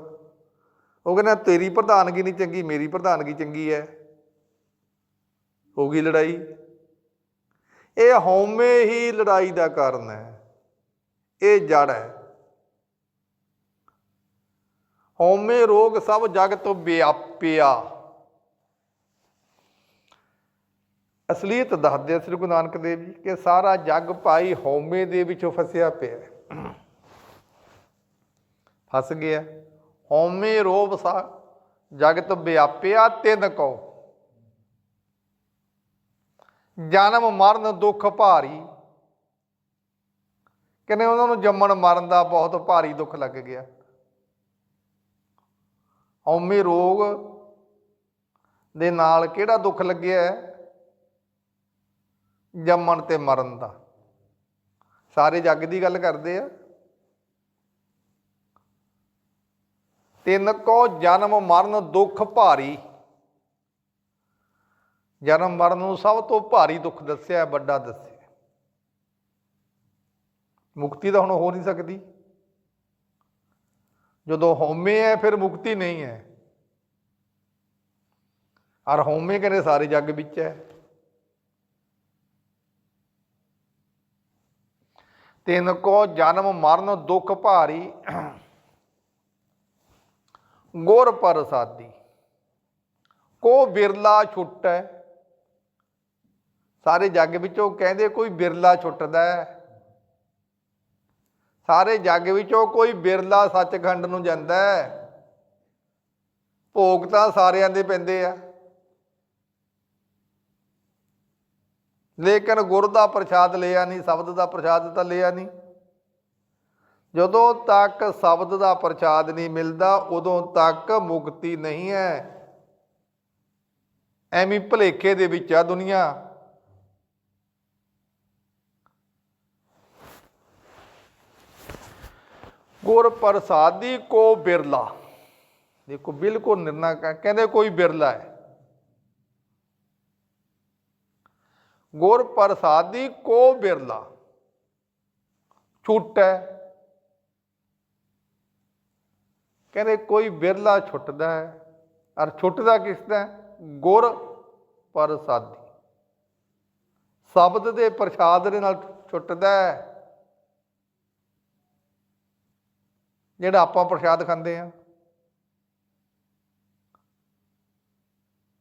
ਉਹ ਕਹਿੰਦਾ ਤੇਰੀ ਪ੍ਰਧਾਨਗੀ ਨਹੀਂ ਚੰਗੀ, ਮੇਰੀ ਪ੍ਰਧਾਨਗੀ ਚੰਗੀ ਹੈ ਹੋ ਗਈ ਲੜਾਈ। ਇਹ ਹਉਮੈ ਹੀ ਲੜਾਈ ਦਾ ਕਾਰਨ ਹੈ ਇਹ ਜੜ ਹੈ ਹਉਮੈ ਰੋਗ ਸਭ ਜਗ ਤੋਂ ਵਿਆਪਿਆ। ਅਸਲੀਅਤ ਦੱਸਦੇ ਸ੍ਰੀ ਗੁਰੂ ਨਾਨਕ ਦੇਵ ਜੀ ਕਿ ਸਾਰਾ ਜੱਗ ਭਾਈ ਹਉਮੈ ਦੇ ਵਿੱਚੋਂ ਫਸਿਆ ਪਿਆ ਹੈ। ਫਸ ਗਿਆ। ਹਉਮੈ ਰੋਬ ਸਾ, ਜਗਤ ਵਿਆਪਿਆ ਤਿੰਨ ਕੋ ਜਨਮ, ਮਰਨ, ਦੁੱਖ, ਭਾਰੀ। ਕਹਿੰਦੇ ਉਹਨਾਂ ਨੂੰ ਜੰਮਣ, ਮਰਨ ਦਾ ਬਹੁਤ ਭਾਰੀ ਦੁੱਖ ਲੱਗ ਗਿਆ। ਹਉਮੈ ਰੋਗ ਦੇ ਨਾਲ ਕਿਹੜਾ ਦੁੱਖ ਲੱਗਿਆ ਹੈ? ਜੰਮਣ ਤੇ ਮਰਨ ਦਾ। ਸਾਰੇ ਜੱਗ ਦੀ ਗੱਲ ਕਰਦੇ ਆ। ਤਿੰਨ ਕੋ ਜਨਮ ਮਰਨ ਦੁੱਖ ਭਾਰੀ। ਜਨਮ ਮਰਨ ਨੂੰ ਸਭ ਤੋਂ ਭਾਰੀ ਦੁੱਖ ਦੱਸਿਆ, ਵੱਡਾ ਦੱਸਿਆ। ਮੁਕਤੀ ਤਾਂ ਹੁਣ ਹੋ ਨਹੀਂ ਸਕਦੀ। ਜਦੋਂ ਹਉਮੈ ਹੈ, ਫਿਰ ਮੁਕਤੀ ਨਹੀਂ ਹੈ। ਔਰ ਹਉਮੈ ਕਹਿੰਦੇ ਸਾਰੇ ਜੱਗ ਵਿੱਚ ਹੈ? ਤਿੰਨ ਕੋ ਜਨਮ ਮਰਨ ਦੁੱਖ ਭਾਰੀ। ਗੁਰ ਪ੍ਰਸਾਦੀ, ਕੋ ਬਿਰਲਾ ਛੁੱਟੈ। ਸਾਰੇ ਜੱਗ ਵਿੱਚੋਂ ਕਹਿੰਦੇ ਕੋਈ ਬਿਰਲਾ ਛੁੱਟਦਾ ਹੈ। ਸਾਰੇ ਜੱਗ ਵਿੱਚੋਂ ਕੋਈ ਬਿਰਲਾ ਸੱਚਖੰਡ ਨੂੰ ਜਾਂਦਾ ਹੈ। ਭੋਗ ਤਾਂ ਸਾਰਿਆਂ ਦੇ ਪੈਂਦੇ ਆ। ਲੇਕਿਨ ਗੁਰ ਦਾ ਪ੍ਰਸ਼ਾਦ ਲਿਆ ਨਹੀਂ, ਸ਼ਬਦ ਦਾ ਪ੍ਰਸ਼ਾਦ ਤਾਂ ਲਿਆ ਨਹੀਂ। ਜਦੋਂ ਤੱਕ ਸ਼ਬਦ ਦਾ ਪ੍ਰਸ਼ਾਦ ਨਹੀਂ ਮਿਲਦਾ, ਉਦੋਂ ਤੱਕ ਮੁਕਤੀ ਨਹੀਂ ਹੈ। ਐਵੇਂ ਭਲੇਖੇ ਦੇ ਵਿੱਚ ਆ ਦੁਨੀਆ। ਗੁਰ ਪ੍ਰਸਾਦੀ ਕੋ ਬਿਰਲਾ। ਦੇਖੋ ਬਿਲਕੁਲ ਨਿਰਣਾ ਕ- ਕਹਿੰਦੇ ਕੋਈ ਬਿਰਲਾ ਹੈ। ਗੁਰ ਪ੍ਰਸਾਦੀ ਕੋ ਬਿਰਲਾ। ਛੁੱਟ ਹੈ। ਕਹਿੰਦੇ ਕੋਈ ਬਿਰਲਾ ਛੁੱਟਦਾ ਹੈ। ਔਰ ਛੁੱਟਦਾ ਕਿਸ ਦਾ ਗੁਰ ਪ੍ਰਸਾਦੀ ਸ਼ਬਦ ਦੇ ਪ੍ਰਸਾਦ ਦੇ ਨਾਲ ਛੁੱਟਦਾ ਹੈ। ਜਿਹੜਾ ਆਪਾਂ ਪ੍ਰਸ਼ਾਦ ਖਾਂਦੇ ਆ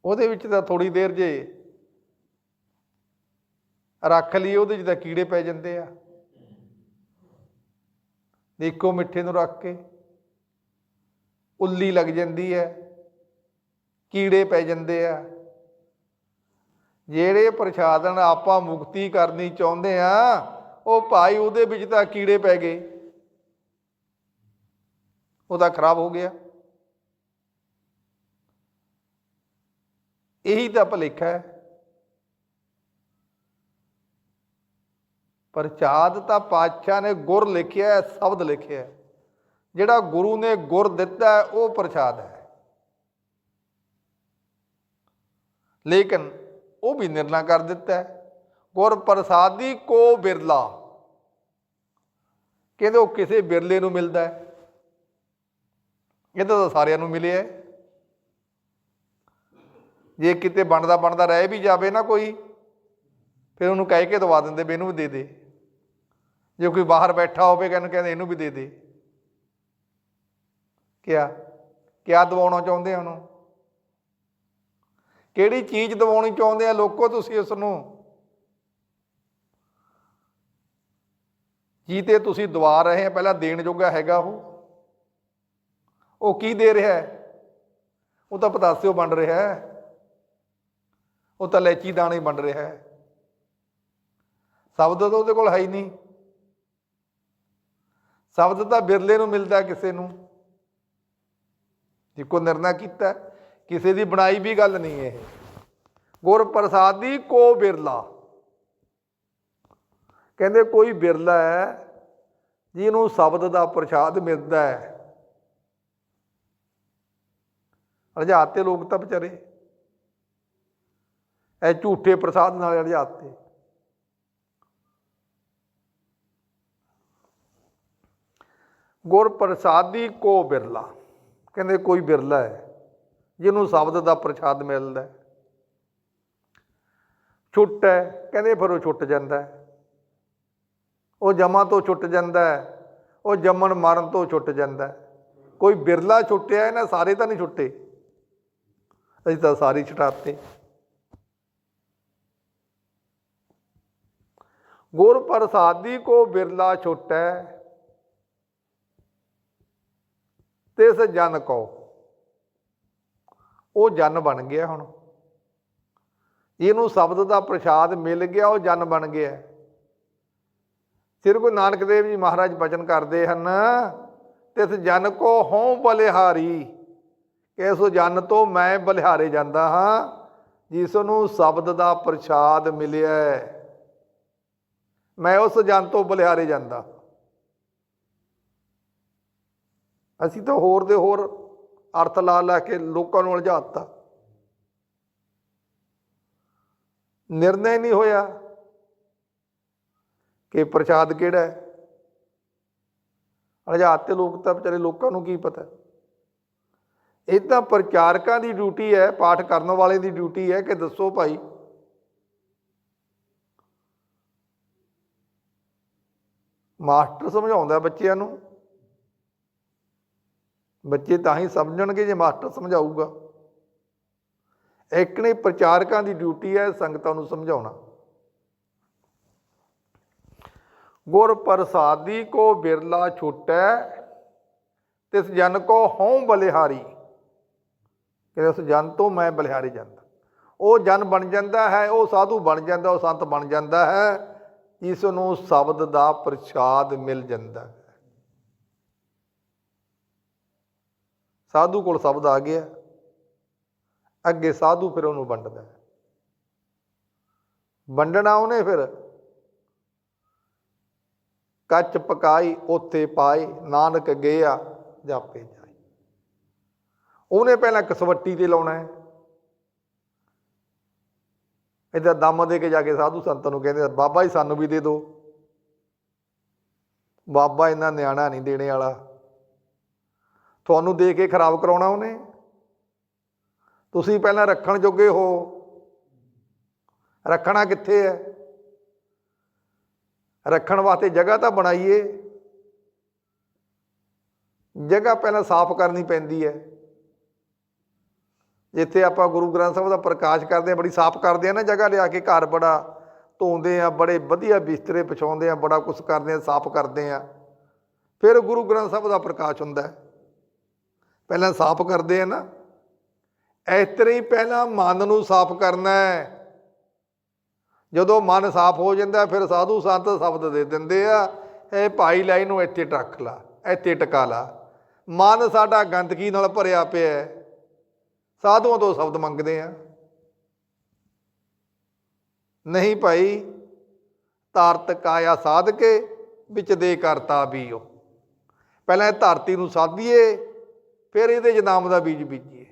ਉਹਦੇ ਵਿੱਚ ਤਾਂ ਥੋੜੀ ਦੇਰ ਜੇ ਰੱਖ ਲਈ ਉਹਦੇ 'ਚ ਤਾਂ ਕੀੜੇ ਪੈ ਜਾਂਦੇ ਆ। ਦੇਖੋ ਮਿੱਠੇ ਨੂੰ ਰੱਖ ਕੇ ਉੱਲੀ ਲੱਗ ਜਾਂਦੀ ਹੈ, ਕੀੜੇ ਪੈ ਜਾਂਦੇ ਆ। ਜਿਹੜੇ ਪ੍ਰਸ਼ਾਦਨ ਆਪਾਂ ਮੁਕਤੀ ਕਰਨੀ ਚਾਹੁੰਦੇ ਆ, ਉਹ ਭਾਈ ਉਹਦੇ ਵਿੱਚ ਤਾਂ ਕੀੜੇ ਪੈ ਗਏ। ਉਹਦਾ ਖਰਾਬ ਹੋ ਗਿਆ। ਇਹੀ ਤਾਂ ਭਲੇਖਾ ਹੈ। ਪ੍ਰਚਾਦ ਤਾਂ ਪਾਤਸ਼ਾਹ ਨੇ ਗੁਰ ਲਿਖਿਆ ਹੈ, ਸ਼ਬਦ ਲਿਖਿਆ ਹੈ। ਜਿਹੜਾ ਗੁਰੂ ਨੇ ਗੁਰ ਦਿੱਤਾ ਹੈ, ਉਹ ਪ੍ਰਚਾਦ ਹੈ। ਲੇਕਿਨ ਉਹ ਵੀ ਨਿਰਣਾ ਕਰ ਦਿੱਤਾ ਹੈ। ਗੁਰ ਪ੍ਰਸਾਦੀ ਕੋ ਬਿਰਲਾ। ਕਹਿੰਦੇ ਉਹ ਕਿਸੇ ਬਿਰਲੇ ਨੂੰ ਮਿਲਦਾ ਹੈ। ਇਹ ਤਾਂ ਸਾਰਿਆਂ ਨੂੰ ਮਿਲਿਆ ਜੇ ਕਿਤੇ ਬਣਦਾ ਬਣਦਾ ਰਹਿ ਵੀ ਜਾਵੇ ਨਾ ਕੋਈ ਫਿਰ ਉਹਨੂੰ ਕਹਿ ਕੇ ਦਵਾ ਦਿੰਦੇ ਵੀ ਇਹਨੂੰ ਵੀ ਦੇ ਦੇ। ਜੇ ਕੋਈ ਬਾਹਰ ਬੈਠਾ ਹੋਵੇ ਕਹਿੰਦੇ ਕਹਿੰਦੇ ਇਹਨੂੰ ਵੀ ਦੇ ਦੇ। ਕਿਆ? ਕਿਆ ਦਵਾਉਣਾ ਚਾਹੁੰਦੇ ਆ ਉਹਨੂੰ? ਕਿਹੜੀ ਚੀਜ਼ ਦਵਾਉਣੀ ਚਾਹੁੰਦੇ ਆ ਲੋਕੋ ਤੁਸੀਂ ਉਸ ਨੂੰ ਜੀ ਤੁਸੀਂ ਦਵਾ ਰਹੇ ਆ, ਪਹਿਲਾਂ ਦੇਣ ਜੋਗਾ ਹੈਗਾ ਉਹ। ਉਹ ਕੀ ਦੇ ਰਿਹਾ ਹੈ? ਉਹ ਤਾਂ ਪਤਾਸਿਓ ਵੰਡ ਰਿਹਾ ਹੈ। ਉਹ ਤਾਂ ਲੈਚੀ ਦਾਣੇ ਵੰਡ ਰਿਹਾ ਹੈ। ਸ਼ਬਦ ਤਾਂ ਉਹਦੇ ਕੋਲ ਹੈ ਹੀ ਨਹੀਂ। ਸ਼ਬਦ ਤਾਂ ਬਿਰਲੇ ਨੂੰ ਮਿਲਦਾ ਕਿਸੇ ਨੂੰ। ਇੱਕੋ ਨਿਰਣਾ ਕੀਤਾ, ਕਿਸੇ ਦੀ ਬਣਾਈ ਵੀ ਗੱਲ ਨਹੀਂ ਇਹ। ਗੁਰ ਪ੍ਰਸਾਦੀ ਕੋ ਬਿਰਲਾ। ਕਹਿੰਦੇ ਕੋਈ ਬਿਰਲਾ ਹੈ, ਜਿਹਨੂੰ ਸ਼ਬਦ ਦਾ ਪ੍ਰਸ਼ਾਦ ਮਿਲਦਾ ਹੈ। ਰਜਾਤੇ ਲੋਕ ਤਾਂ ਵਿਚਾਰੇ। ਇਹ ਝੂਠੇ ਪ੍ਰਸਾਦ ਨਾਲ ਰਜਾਤੇ ਗੁਰ ਪ੍ਰਸਾਦੀ ਕੋ ਬਿਰਲਾ। ਕਹਿੰਦੇ ਕੋਈ ਬਿਰਲਾ ਹੈ, ਜਿਹਨੂੰ ਸ਼ਬਦ ਦਾ ਪ੍ਰਸ਼ਾਦ ਮਿਲਦਾ ਛੁੱਟ ਹੈ, ਕਹਿੰਦੇ ਫਿਰ ਉਹ ਛੁੱਟ ਜਾਂਦਾ ਉਹ ਜਮਾ ਤੋਂ ਛੁੱਟ ਜਾਂਦਾ ਉਹ ਜੰਮਣ ਮਰਨ ਤੋਂ ਛੁੱਟ ਜਾਂਦਾ ਕੋਈ ਬਿਰਲਾ ਛੁੱਟਿਆ, ਇਹਨਾਂ ਸਾਰੇ ਤਾਂ ਨਹੀਂ ਛੁੱਟੇ। ਅਸੀਂ ਤਾਂ ਸਾਰੇ ਛੁਟਾਤੇ। ਗੁਰ ਪ੍ਰਸਾਦੀ ਕੋ ਬਿਰਲਾ ਛੁੱਟੈ ਤਿਸ ਜਨ ਕੋ ਉਹ ਜਨ ਬਣ ਗਿਆ ਹੁਣ। ਇਹਨੂੰ ਸ਼ਬਦ ਦਾ ਪ੍ਰਸ਼ਾਦ ਮਿਲ ਗਿਆ, ਉਹ ਜਨ ਬਣ ਗਿਆ। ਸ੍ਰੀ ਗੁਰੂ ਨਾਨਕ ਦੇਵ ਜੀ ਮਹਾਰਾਜ ਬਚਨ ਕਰਦੇ ਹਨ ਤਿਸ ਜਨ ਕੋ ਹਉ ਬਲਿਹਾਰੀ। ਇਸ ਜਨ ਤੋਂ ਮੈਂ ਬਲਿਹਾਰੇ ਜਾਂਦਾ ਹਾਂ, ਜਿਸ ਨੂੰ ਸ਼ਬਦ ਦਾ ਪ੍ਰਸ਼ਾਦ ਮਿਲਿਆ। ਮੈਂ ਉਸ ਜਨ ਤੋਂ ਬਲਿਹਾਰੇ ਜਾਂਦਾ। ਅਸੀਂ ਤਾਂ ਹੋਰ ਦੇ ਹੋਰ ਅਰਥ ਲਾ ਲੈ ਕੇ ਲੋਕਾਂ ਨੂੰ ਉਲਝਾਤਾ ਨਿਰਣੈ ਨਹੀਂ ਹੋਇਆ ਕਿ ਪ੍ਰਸ਼ਾਦ ਕਿਹੜਾ ਹੈ। ਅਲਝਾਤੇ ਲੋਕ ਤਾਂ ਵਿਚਾਰੇ ਲੋਕਾਂ ਨੂੰ ਕੀ ਪਤਾ। ਇਹ ਤਾਂ ਪ੍ਰਚਾਰਕਾਂ ਦੀ ਡਿਊਟੀ ਹੈ, ਪਾਠ ਕਰਨ ਵਾਲੇ ਦੀ ਡਿਊਟੀ ਹੈ ਕਿ ਦੱਸੋ ਭਾਈ। ਮਾਸਟਰ ਸਮਝਾਉਂਦਾ ਬੱਚਿਆਂ ਨੂੰ ਬੱਚੇ ਤਾਂ ਹੀ ਸਮਝਣਗੇ ਜੇ ਮਾਸਟਰ ਸਮਝਾਊਗਾ। ਇੱਕ ਨੇ ਪ੍ਰਚਾਰਕਾਂ ਦੀ ਡਿਊਟੀ ਹੈ ਸੰਗਤਾਂ ਨੂੰ ਸਮਝਾਉਣਾ। ਗੁਰ ਪ੍ਰਸਾਦੀ ਕੋ ਬਿਰਲਾ ਛੁਟੈ, ਤਿਸ ਜਨ ਕੋ ਹਉ ਬਲਿਹਾਰੀ। ਕਿ ਉਸ ਜਨ ਤੋਂ ਮੈਂ ਬਲਿਹਾਰੀ ਜਾਂਦਾ। ਉਹ ਜਨ ਬਣ ਜਾਂਦਾ ਹੈ, ਉਹ ਸਾਧੂ ਬਣ ਜਾਂਦਾ, ਉਹ ਸੰਤ ਬਣ ਜਾਂਦਾ ਹੈ ਇਸ ਨੂੰ ਸ਼ਬਦ ਦਾ ਪ੍ਰਸ਼ਾਦ ਮਿਲ ਜਾਂਦਾ ਹੈ। ਸਾਧੂ ਕੋਲ ਸ਼ਬਦ ਆ ਗਿਆ। ਅੱਗੇ ਸਾਧੂ ਫਿਰ ਉਹਨੂੰ ਵੰਡਦਾ ਵੰਡਣਾ ਉਹਨੇ ਫਿਰ। ਕੱਚ ਪਕਾਈ, ਉੱਥੇ ਪਾਏ, ਨਾਨਕ ਗਿਆ, ਜਾਪੇ ਜਾਈ ਉਹਨੇ ਪਹਿਲਾਂ ਕਸਵੱਟੀ ਤੇ ਲਾਉਣਾ ਹੈ। ਇਹਦਾ ਦਮ ਦੇ ਕੇ ਜਾ ਕੇ ਸਾਧੂ ਸੰਤਾਂ ਨੂੰ ਕਹਿੰਦੇ ਬਾਬਾ ਜੀ ਸਾਨੂੰ ਵੀ ਦੇ ਦਿਓ। ਬਾਬਾ ਇਹਨਾਂ ਨਿਆਣਾ ਨਹੀਂ ਦੇਣੇ ਵਾਲਾ। ਤੁਹਾਨੂੰ ਦੇ ਕੇ ਖਰਾਬ ਕਰਾਉਣਾ ਉਹਨੇ। ਤੁਸੀਂ ਪਹਿਲਾਂ ਰੱਖਣ ਜੋਗੇ ਹੋ। ਰੱਖਣਾ ਕਿੱਥੇ ਹੈ? ਰੱਖਣ ਵਾਸਤੇ ਜਗ੍ਹਾ ਤਾਂ ਬਣਾਈਏ। ਜਗ੍ਹਾ ਪਹਿਲਾਂ ਸਾਫ਼ ਕਰਨੀ ਪੈਂਦੀ ਹੈ। ਜਿੱਥੇ ਆਪਾਂ ਗੁਰੂ ਗ੍ਰੰਥ ਸਾਹਿਬ ਦਾ ਪ੍ਰਕਾਸ਼ ਕਰਦੇ ਆ ਬੜੀ ਸਾਫ਼ ਕਰਦੇ ਆ ਨਾ ਜਗ੍ਹਾ ਲਿਆ ਕੇ, ਘਰ ਬੜਾ ਧੋਂਦੇ ਆ ਬੜੇ ਵਧੀਆ ਬਿਸਤਰੇ ਪਛਾਉਂਦੇ ਆ ਬੜਾ ਕੁਝ ਕਰਦੇ ਆ ਸਾਫ਼ ਕਰਦੇ ਆ ਫਿਰ ਗੁਰੂ ਗ੍ਰੰਥ ਸਾਹਿਬ ਦਾ ਪ੍ਰਕਾਸ਼ ਹੁੰਦਾ ਹੈ। ਪਹਿਲਾਂ ਸਾਫ਼ ਕਰਦੇ ਆ ਨਾ। ਇਸ ਤਰ੍ਹਾਂ ਹੀ ਪਹਿਲਾਂ ਮਨ ਨੂੰ ਸਾਫ਼ ਕਰਨਾ ਹੈ। ਜਦੋਂ ਮਨ ਸਾਫ਼ ਹੋ ਜਾਂਦਾ, ਫਿਰ ਸਾਧੂ ਸੰਤ ਸ਼ਬਦ ਦੇ ਦਿੰਦੇ ਆ, ਇਹ ਭਾਈ ਲੈ ਨੂੰ ਇੱਥੇ ਰੱਖ ਲਾ, ਇੱਥੇ ਟਿਕਾ ਲਾ। ਮਨ ਸਾਡਾ ਗੰਦਗੀ ਨਾਲ ਭਰਿਆ ਪਿਆ ਹੈ। ਸਾਧੂਆਂ ਤੋਂ ਸ਼ਬਦ ਮੰਗਦੇ ਆ। ਨਹੀਂ ਭਾਈ ਤਾਰਤ ਕਾਇਆ ਸਾਧ ਕੇ ਵਿੱਚ ਦੇ ਕਰਤਾ ਵੀ ਉਹ ਪਹਿਲਾਂ ਇਹ ਧਰਤੀ ਨੂੰ ਸਾਧੀਏ ਫਿਰ ਇਹਦੇ 'ਚ ਦਾ ਬੀਜ ਬੀਜੀਏ।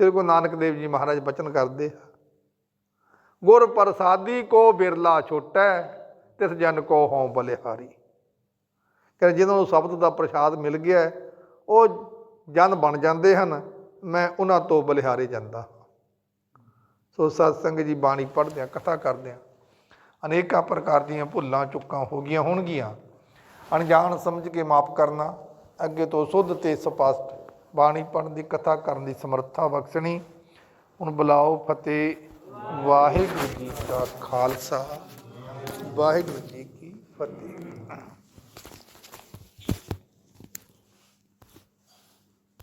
ਸ੍ਰੀ ਗੁਰੂ ਨਾਨਕ ਦੇਵ ਜੀ ਮਹਾਰਾਜ ਬਚਨ ਕਰਦੇ ਆ, ਗੁਰ ਪ੍ਰਸਾਦੀ ਕੋ ਬਿਰਲਾ ਛੋਟੈ, ਤਿਸ ਜਨ ਕੋ ਹਉ ਬਲਿਹਾਰੀ। ਕਹਿੰਦੇ ਜਿਹਨਾਂ ਨੂੰ ਸ਼ਬਦ ਦਾ ਪ੍ਰਸ਼ਾਦ ਮਿਲ ਗਿਆ, ਉਹ ਜਨ ਬਣ ਜਾਂਦੇ ਹਨ, ਮੈਂ ਉਹਨਾਂ ਤੋਂ ਬਲਿਹਾਰੇ ਜਾਂਦਾ ਸੋ ਸਤਸੰਗ ਜੀ ਬਾਣੀ ਪੜ੍ਹਦੇ ਆ, ਕਥਾ ਕਰਦੇ ਆ। ਅਨੇਕਾਂ ਪ੍ਰਕਾਰ ਦੀਆਂ ਭੁੱਲਾਂ, ਚੁੱਕਾਂ ਹੋ ਗਈਆਂ ਹੋਣਗੀਆਂ। ਅਣਜਾਣ ਸਮਝ ਕੇ ਮਾਫ ਕਰਨਾ ਅੱਗੇ ਤੋਂ ਸੁੱਧ ਤੇ ਸਪਸ਼ਟ ਬਾਣੀ ਪੜ੍ਹਨ ਦੀ ਕਥਾ ਕਰਨ ਦੀ ਸਮਰੱਥਾ ਬਖਸ਼ਣੀ। ਹੁਣ ਬੁਲਾਓ ਫਤਿਹ ਵਾਹਿਗੁਰੂ ਜੀ ਕਾ ਖਾਲਸਾ। ਵਾਹਿਗੁਰੂ ਜੀ ਕੀ ਫਤਿਹ।